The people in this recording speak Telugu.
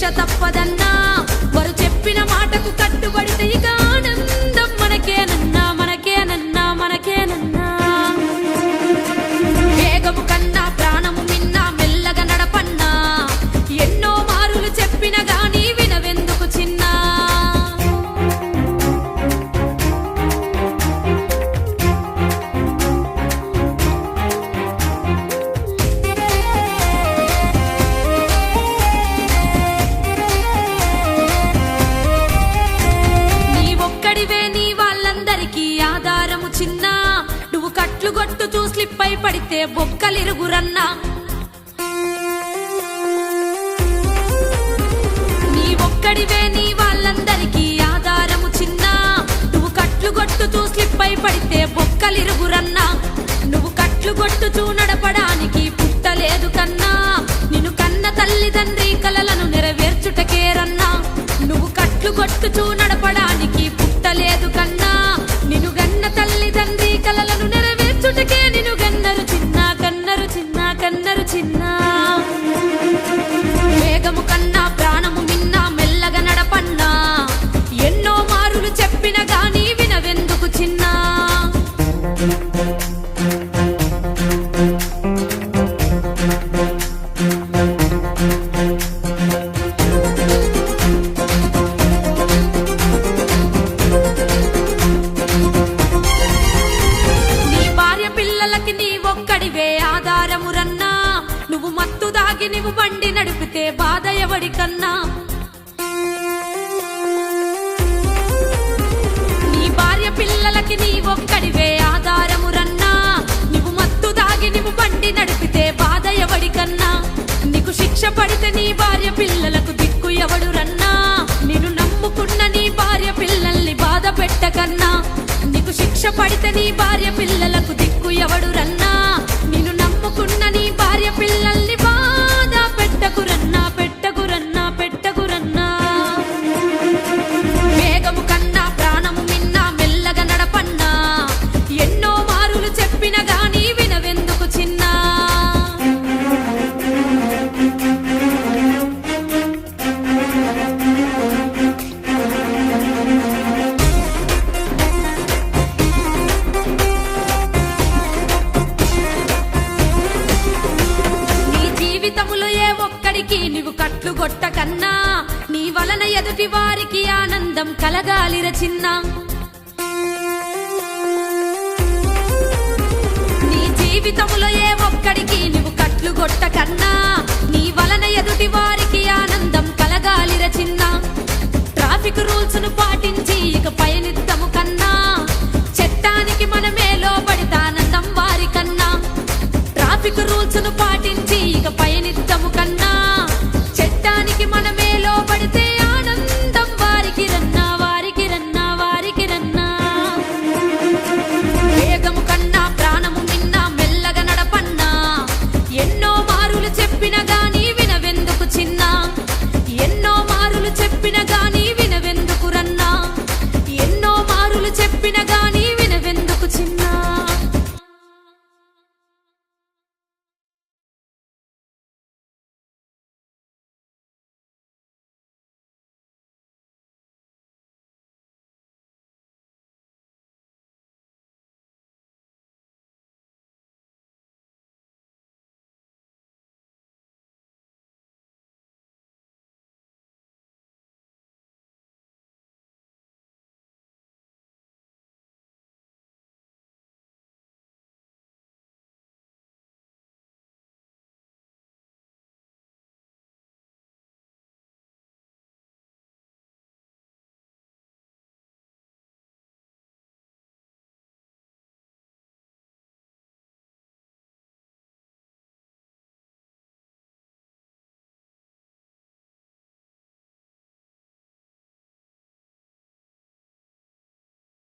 శిక్ష తప్పదన్నా. నువ్వు చూస్లిప్పై కొట్టుచూ పడితే బొక్కలిరుగురన్నా. నీ ఒక్కడివే నీ వాళ్ళందరికీ ఆధారము చిన్న. నువ్వు కట్లు గొట్టు చూస్లిప్పై అయి పడితే బొక్కలిరుగురన్నా. నువ్వు కట్లు కొట్టుచూ నడపడానికి పుట్టలేదు కన్నా. నిన్ను కన్న తల్లిదండ్రి సాగి దాగి బండి నడిపితే బాధ ఎవడికన్నా నువ్వు కన్నా కొట్టకన్నా నీ వలన ఎదుటి వారికి ఆనందం కలగాలిర చిన్న. నీ జీవితంలో ఏ ఒక్కడికి నువ్వు కట్లు కొట్టకన్నా నీ వలన ఎదుటి వారికి ఆనందం కలగాలిర చిన్న. ట్రాఫిక్ రూల్స్ను పాటించి